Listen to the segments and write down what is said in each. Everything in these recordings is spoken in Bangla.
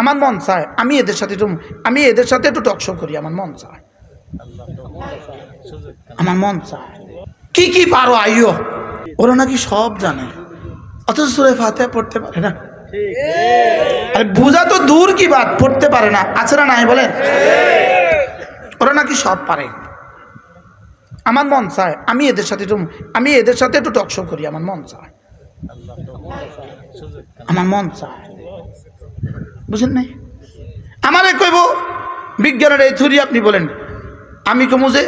আমার মন চায়, আমি এদের সাথে একটু আমি এদের সাথে একটু টকশো করি, আমার মন চায়। আমার মন চায়। কি কি পারো আইও ওরা নাকি সব জানে। অথচ সুরে ফাতে পড়তে পারে না। আরে বোঝা তো দূর কি বাদ পড়তে পারে না। আছে না নাই বলেন? ওরা নাকি সব পারে। আমার মন চায়, আমি এদের সাথে একটু আমি এদের সাথে একটু টকশো করি, আমার মন চায়। আমার মন চায়। বুঝেন নাই? আমারে কইব, বিজ্ঞানের এই থুরি আপনি বলেন। আমি কমু যে,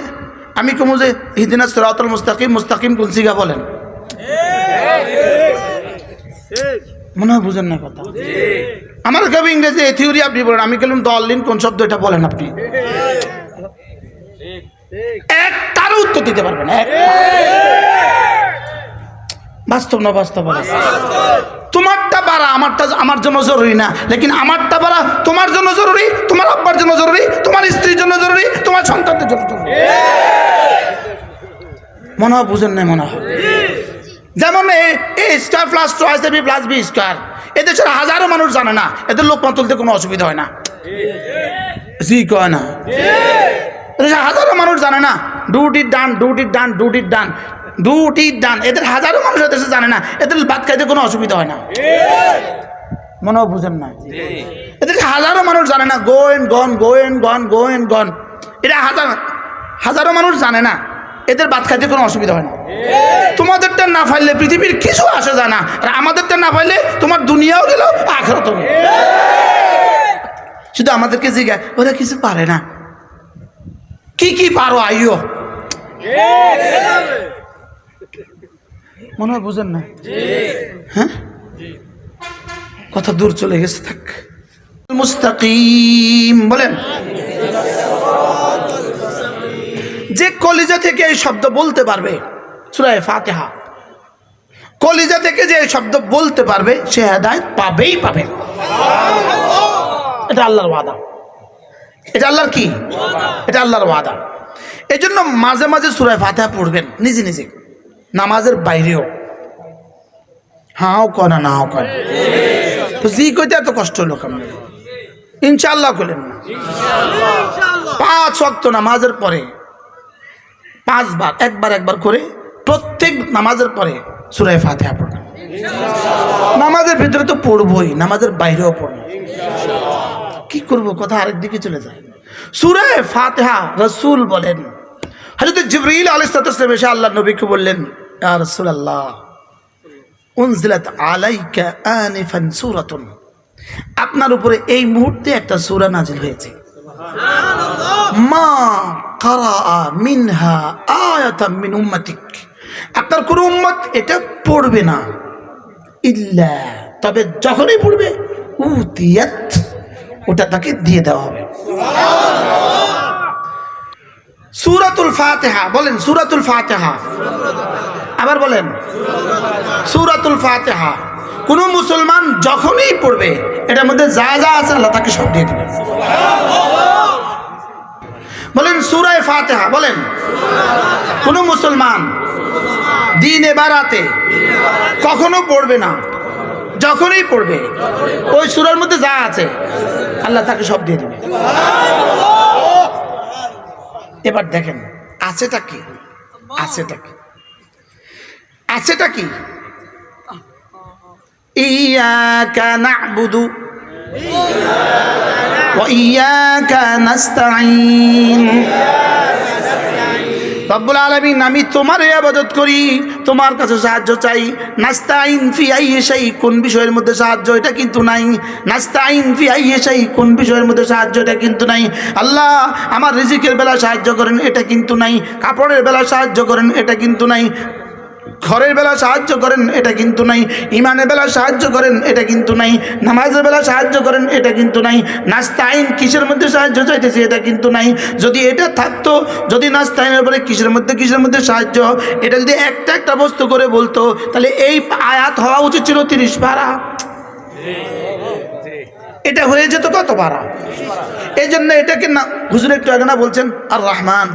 আমি কমু যে হিদিনা সরাতল মুস্তাকিম মুস্তাকিম কুলসিগা বলেন? মনে হয় বুঝেন না কথা? আমার কবি ইংরেজি এই থিওরি আপনি বলেন, আমি গেলাম দলিন কোন শব্দ এটা বলেন আপনি। একটারও উত্তর দিতে পারবেন। বাস্তব না বাস্তব তোমারটা বাড়া আমারটা আমার জন্য জরুরি না। লেকিন আমারটা বাড়া তোমার জন্য জরুরি তোমার আব্বার জন্য জরুরি তোমার স্ত্রীর জন্য জরুরি তোমার সন্তানদের জন্য জরুরি। মনে হয় বুঝেন নাই মনে হয়? যেমন A square plus choice B plus B square এদেশের হাজারো মানুষ জানে না এদের লোক তুলতে কোনো অসুবিধা হয় না। জি কয় না? হাজারো মানুষ জানে না ডুটির ডান ডুটির ডান ডুটির ডান ডুটির ডান এদের হাজারো মানুষ এদেশে জানে না, এদের ভাত খাইতে কোনো অসুবিধা হয় না। মনে হয় বুঝেন না। এদের হাজারো মানুষ জানে না, গোয়েন, গন গোয়েন গন গোয়েন, গন। এটা হাজার, হাজারো মানুষ জানে না, এদের ভাত খাইতে কোনো অসুবিধা হয় না। তোমাদেরটা না ফাইলে পৃথিবীর কিছু আসে যায় না, আর আমাদেরটা না ফাইলে তোমার দুনিয়াও গেল গেল। শুধু আমাদেরকে জিজ্ঞাসা ওরা কিছু পারে না। কি কি পারো আইও মনে হয় বুঝেন না? হ্যাঁ? কথা দূর চলে গেছে, থাক। মুস্তাকিম, বলেন। যে কলিজা থেকে এই শব্দ বলতে পারবে, সুরায় ফাতেহা, কলিজা থেকে যে এই শব্দ বলতে পারবে, সে হেদায়ত পাবেই পাবে। এটা আল্লাহর ওয়াদা। এটা আল্লাহর কি? এটা আল্লাহর ওয়াদা। এই জন্য মাঝে মাঝে সুরায় ফাতেহা পড়বেন, নিজে নিজে। নামাজের বাইরেও। হাও না, নাও কয় তো জি কইতে এত কষ্ট হলো ইনশাল্লাহ করলেন না। পাঁচ অক্ত নামাজের পরে, পাঁচবার, একবার একবার করে প্রত্যেক নামাজের পরে সুরায় ফাতেহা পড়বেন। নামাজের ভিতরে তো পড়বই, নামাজের বাইরেও পড়ব। কি করব? কথা আরেক দিকে চলে যায়। সুরায় ফাতেহা রসুল বলেন হজরত জিবরিল আলাইসালাম এসে আল্লাহ নবীকে বললেন ইয়া রাসূলুল্লাহ, উনজিলাত আলাইকা আনিফান সূরাতুন। আপনার উপরে এই মুহূর্তে একটা সূরা নাজিল হয়েছে। মা কারা মিনহা আয়াতাম মিন উম্মাতিক। আপনার কোন উম্মত এটা পড়বে না। ইল্লা, তবে যখনই পড়বে, উতিয়াত, ওটা তাকে দিয়ে দেওয়া হবে। সুরাতুল ফাতেহা, বলেন সুরাতুল ফাতেহা। আবার বলেন, সুরাতুল ফাতেহা। কোন মুসলমান যখনই পড়বে, এটার মধ্যে যা যা আছে আল্লাহ তাকে সব দিয়ে দেবে বলেন সুরায় ফাতেহা, বলেন, কোন মুসলমান দিন এবারাতে কখনো পড়বে না, যখনই পড়বে, ওই সুরার মধ্যে যা আছে, আল্লাহ তাকে সব দিয়ে দেবে এবার দেখেন আছেটা কি? আছেটা কি? আছেটা কি? ইয়াকা না'বুদু ওয়া ইয়াকা নাস্তাঈন। রব্বুল আলমিন, আমি তোমার আবাদত করি, তোমার কাছে সাহায্য চাই। নাস্তা আইন ফি আই এসাই কোন বিষয়ের মধ্যে সাহায্য, এটা কিন্তু নাই। নাস্তা আইন ফি আই এসাই কোন বিষয়ের মধ্যে সাহায্য, এটা কিন্তু নাই। আল্লাহ আমার রিজিকের বেলা সাহায্য করেন, এটা কিন্তু নাই। কাপড়ের বেলা সাহায্য করেন, এটা কিন্তু নাই। ঘরের বেলা সাহায্য করেন, এটা কিন্তু নাই। ইমানের বেলা সাহায্য করেন, এটা কিন্তু নাই। নামাজের বেলা সাহায্য করেন, এটা কিন্তু নাই। নাস্তাইন কিসের মধ্যে সাহায্য চাইতেছে, এটা কিন্তু নাই। যদি এটা থাকতো, যদি নাস্তাইনের পরে কিসের মধ্যে কিসের মধ্যে সাহায্য, এটা যদি একটা একটা বস্তু করে বলতো, তাহলে এই আয়াত হওয়া উচিত ছিল তিরিশ পারা। এটা হয়ে যেত কত পারা? এই জন্য এটাকে না হুজুর একটু আগে না বলছেন আর রহমান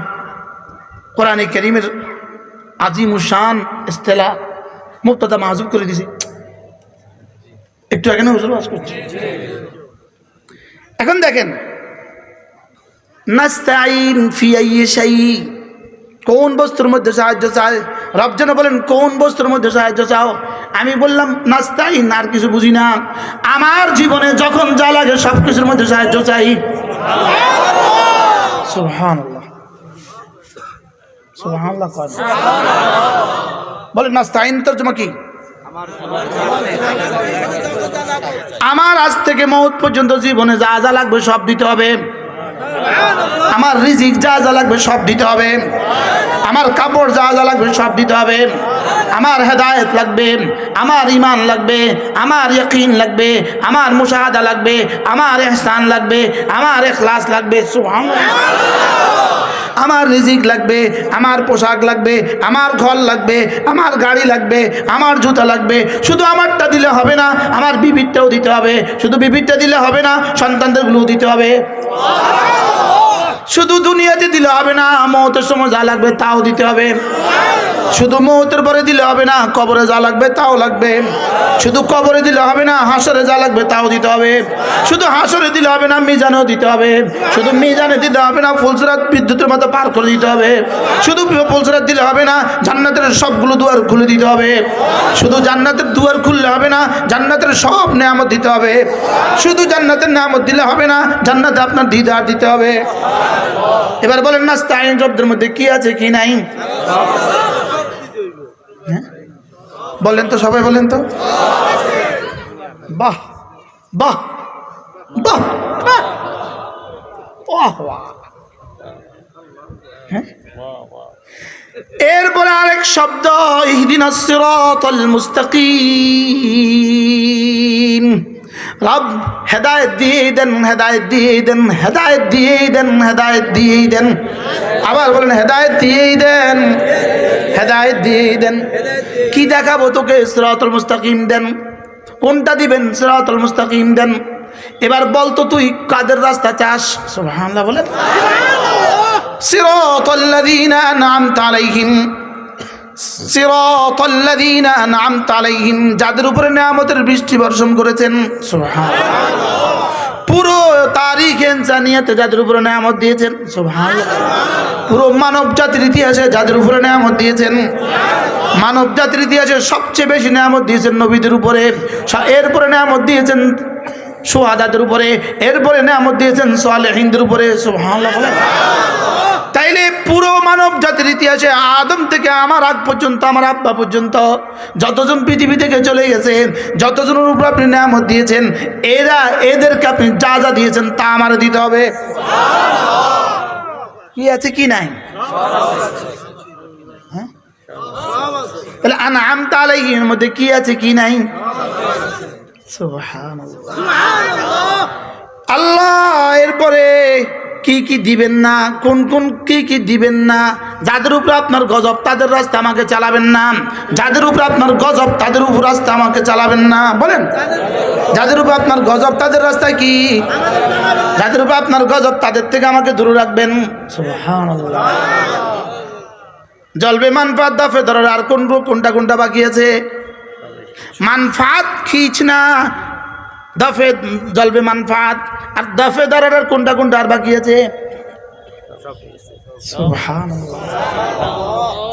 কোরআনে করিমের আজিমুসান ইস্তেলা মুক্তদা মাহজুব করে দিছি। একটু আগে না হুজুর ওয়াজ করছি? এখন দেখেন নাস্তাইন ফি আইয়ি কোন বস্তুর মধ্যে সাহায্য চায়? রব যেন বলেন, কোন বস্তুর মধ্যে সাহায্য চাও? আমি বললাম নাস্তাইন আর কিছু বুঝি না। আমার জীবনে যখন যা লাগে সব কিছুর মধ্যে সাহায্য চাই। সুবহানাল্লাহ। সুবহানাল্লাহ নাস্তাইন তর্জমা কি? আমার আজ থেকে মৌত পর্যন্ত জীবনে যা যা লাগবে সব দিতে হবে। আমার রিজিক যা যা লাগবে সব দিতে হবে। আমার কাপড় যা যা লাগবে সব দিতে হবে। আমার হেদায়ত লাগবে আমার ইমান লাগবে আমার ইয়কিন লাগবে আমার মুশাহাদা লাগবে আমার এহসান লাগবে আমার এখলাস লাগবে। সুবহানাল্লাহ। আমার রিজিক লাগবে, আমার পোশাক লাগবে, আমার ঘর লাগবে, আমার গাড়ি লাগবে, আমার জুতা লাগবে। শুধু আমারটা দিলে হবে না, আমার বিবিরটাও দিতে হবে। শুধু বিবিরটা দিলে হবে না, সন্তানদেরগুলোও দিতে হবে। শুধু দুনিয়াতে দিলে হবে না, মৌতের সময় যা লাগবে তাও দিতে হবে। শুধু মৌতের পরে দিলে হবে না, কবরে যা লাগবে তাও লাগবে। শুধু কবরে দিলে হবে না, হাসরে যা লাগবে তাও দিতে হবে। শুধু হাসরে দিলে হবে না, মিজানেও দিতে হবে। শুধু মিজানে দিতে হবে না, ফুলসরাত বিদ্যুতের মতো পার করে দিতে হবে। শুধু ফুলসরাত দিলে হবে না, জান্নাতের সবগুলো দুয়ার খুলে দিতে হবে। শুধু জান্নাতের দুয়ার খুললে হবে না, জান্নাতের সব নেয়ামত দিতে হবে। শুধু জান্নাতের নেয়ামত দিলে হবে না, জান্নাতে আপনার দিদার দিতে হবে। এবার বলেন না স্তাইন শব্দের মধ্যে কি আছে, কি নাই হ্যাঁ? বলেন তো সবাই, বলেন তো বাহ বাহ বাহ। হ্যাঁ? এরপরে আরেক শব্দ সিরাতাল মুস্তাকিম রব হেদায়ত দিয়ে দেন হেদায়ত দিয়ে দেন হেদায়ত দিয়েই দেন হেদায়ত দিয়েই দেন। আবার বলেন হেদায়ত দিয়েই দেন হেদায়ত দিয়ে দেন। কি দেখাবো তোকে? সিরাতুল মুস্তাকিম দেন। কোনটা দিবেন? সিরাতুল মুস্তাকিম দেন। এবার বলতো তুই কাদের রাস্তা চাস? সোহান্লা বলেন। সিরাতাল্লাযীনা নাম তালাইহিম যাদের উপরে নিয়ামতের বৃষ্টি বর্ষণ করেছেন। পুরো তারিখ ইনসানিয়াতে যাদের উপরে নিয়ামত দিয়েছেন। পুরো মানব জাতির ইতিহাসে যাদের উপরে নিয়ামত দিয়েছেন। মানব জাতির ইতিহাসে সবচেয়ে বেশি নিয়ামত দিয়েছেন নবীদের উপরে। এরপরে নিয়ামত দিয়েছেন সোহাদাদের উপরে। এরপরে নিয়ামত দিয়েছেন সোয়ালেহিনদের উপরে। সুবহানাল্লাহ। বলেন তাইলে পুরো মানব জাতির ইতিহাসে আদম থেকে আমার আগ পর্যন্ত, আমার আব্বা পর্যন্ত যতজন পৃথিবী থেকে চলে গেছেন, যতজনের উপর আপনি নামত দিয়েছেন, এরা, এদেরকে আপনি যা যা দিয়েছেন তা আমার দিতে হবে। কি আছে, কি নাই? হ্যাঁ? তাহলে আনাম তালাইহির মধ্যে কি আছে, কি নাই? আল্লাহ, এরপরে কি কি দিবেন না? কোন কোন কি কি দিবেন না? যাদের উপরে আপনার গজব, তাদের রাস্তা আমাকে চালাবেন না। যাদের উপরে আপনার গজব, তাদের উপর রাস্তা আমাকে চালাবেন না। বলেন। যাদের উপর আপনার গজব, তাদের রাস্তা কি? যাদের উপর আপনার গজব, তাদের থেকে আমাকে দূরে রাখবেন। জলবে মানফাত, দাফে ধরার আর কোন কোনটা কোনটা বাকি আছে? মানফাত খিচ না। দফে জলবে মানফাত আর দফে দরার কোনটা কোনটা আর বাকি আছে।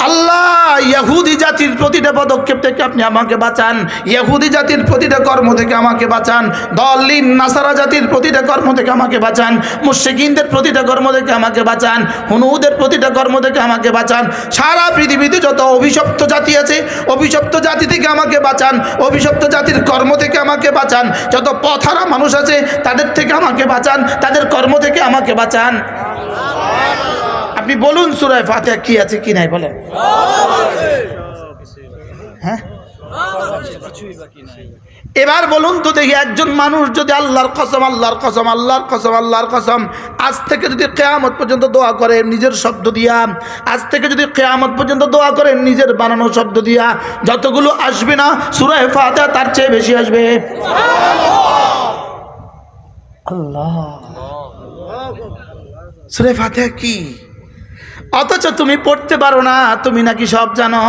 আল্লাহ ইহুদি জাতির প্রতিটা পদক্ষেপ থেকে আপনি আমাকে বাঁচান। ইহুদি জাতির প্রতিটা কর্ম থেকে আমাকে বাঁচান। দলিন, নাসারা জাতির প্রতিটা কর্ম থেকে আমাকে বাঁচান। প্রতিটা কর্ম থেকে আমাকে বাঁচান। প্রতিটা কর্ম থেকে আমাকে বাঁচান। সারা পৃথিবীতে যত অভিশপ্ত জাতি আছে, অভিশপ্ত জাতি থেকে আমাকে বাঁচান। অভিশপ্ত জাতির কর্ম থেকে আমাকে বাঁচান। যত পথারা মানুষ আছে, তাদের থেকে আমাকে বাঁচান। তাদের কর্ম থেকে আমাকে বাঁচান। আপনি বলুন সুরায় ফাতিহা কি আছে, কি নাই, বলেন। হ্যাঁ? এবার বলুন তো দেখি একজন মানুষ যদি আল্লাহর কসম আল্লাহর কসম আল্লাহর কসম আল্লাহর কসম, আজ থেকে যদি কেয়ামত পর্যন্ত দোয়া করে, নিজের শব্দ দিয়া, আজ থেকে যদি কেয়ামত পর্যন্ত দোয়া করে, নিজের বানানো শব্দ দিয়া, যতগুলো আসবে না, সুরায় ফাতিহা তার চেয়ে বেশি আসবে। আল্লাহ। সুরে ফাতিহা কি? অথচ তুমি পড়তে পারো না তুমি নাকি সব জানো